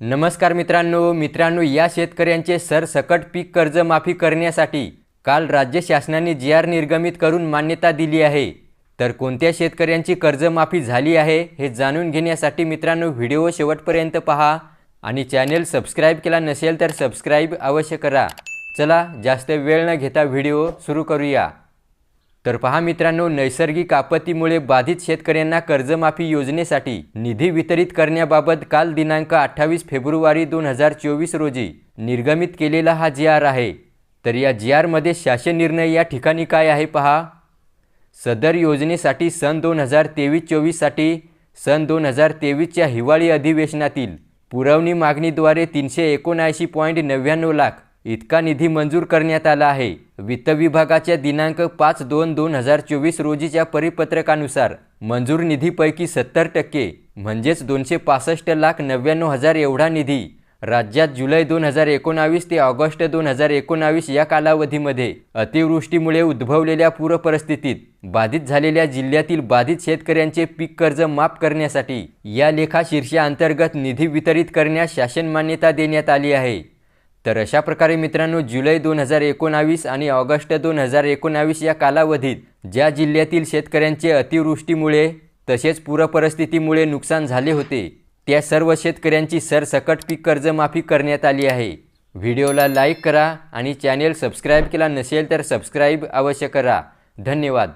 नमस्कार मित्रांनो मित्रांनो या शेतकऱ्यांचे सरसकट पीक कर्जमाफी करण्यासाठी काल राज्य शासनाने जी आर निर्गमित करून मान्यता दिली आहे. तर कोणत्या शेतकऱ्यांची कर्जमाफी झाली आहे हे जाणून घेण्यासाठी मित्रांनो व्हिडिओ शेवटपर्यंत पहा आणि चॅनेल सबस्क्राईब केला नसेल तर सबस्क्राईब अवश्य करा. चला जास्त वेळ न घेता व्हिडिओ सुरू करूया. तर पहा मित्रांनो नैसर्गिक आपत्तीमुळे बाधित शेतकऱ्यांना कर्जमाफी योजनेसाठी निधी वितरित करण्याबाबत काल दिनांक अठ्ठावीस फेब्रुवारी दोन हजार चोवीस रोजी निर्गमित केलेला हा जी आर आहे. तर या जी आरमध्ये शासन निर्णय या ठिकाणी काय आहे पहा? सदर योजनेसाठी सन दोन हजार तेवीस चोवीससाठी सन दोन हजार तेवीसच्या हिवाळी अधिवेशनातील पुरवणी मागणीद्वारे तीनशे एकोणऐंशी पॉईंट नव्याण्णव लाख इतका निधी मंजूर करण्यात आला आहे. वित्त विभागाच्या दिनांक पाच दोन दोन हजार चोवीस रोजीच्या परिपत्रकानुसार मंजूर निधीपैकी सत्तर टक्के म्हणजेच दोनशे पासष्ट लाख नव्याण्णव हजार एवढा निधी राज्यात जुलै दोन हजार एकोणावीस ते ऑगस्ट दोन हजार एकोणावीस या कालावधीमध्ये अतिवृष्टीमुळे उद्भवलेल्या पूरपरिस्थितीत बाधित झालेल्या जिल्ह्यातील बाधित शेतकऱ्यांचे पीक कर्ज माफ करण्यासाठी या लेखा शीर्षाअंतर्गत निधी वितरित करण्यास शासन मान्यता देण्यात आली आहे. तर अशा प्रकारे मित्रांनो जुलै दोन हजार एकोणावीस आणि ऑगस्ट दोन हजार एकोणावीस या कालावधीत ज्या जिल्ह्यातील शेतकऱ्यांचे अतिवृष्टीमुळे तसेच पूरपरिस्थितीमुळे नुकसान झाले होते त्या सर्व शेतकऱ्यांची सरसकट पीक कर्जमाफी करण्यात आली आहे. व्हिडिओला लाईक करा आणि चॅनेल सबस्क्राईब केला नसेल तर सबस्क्राईब अवश्य करा. धन्यवाद.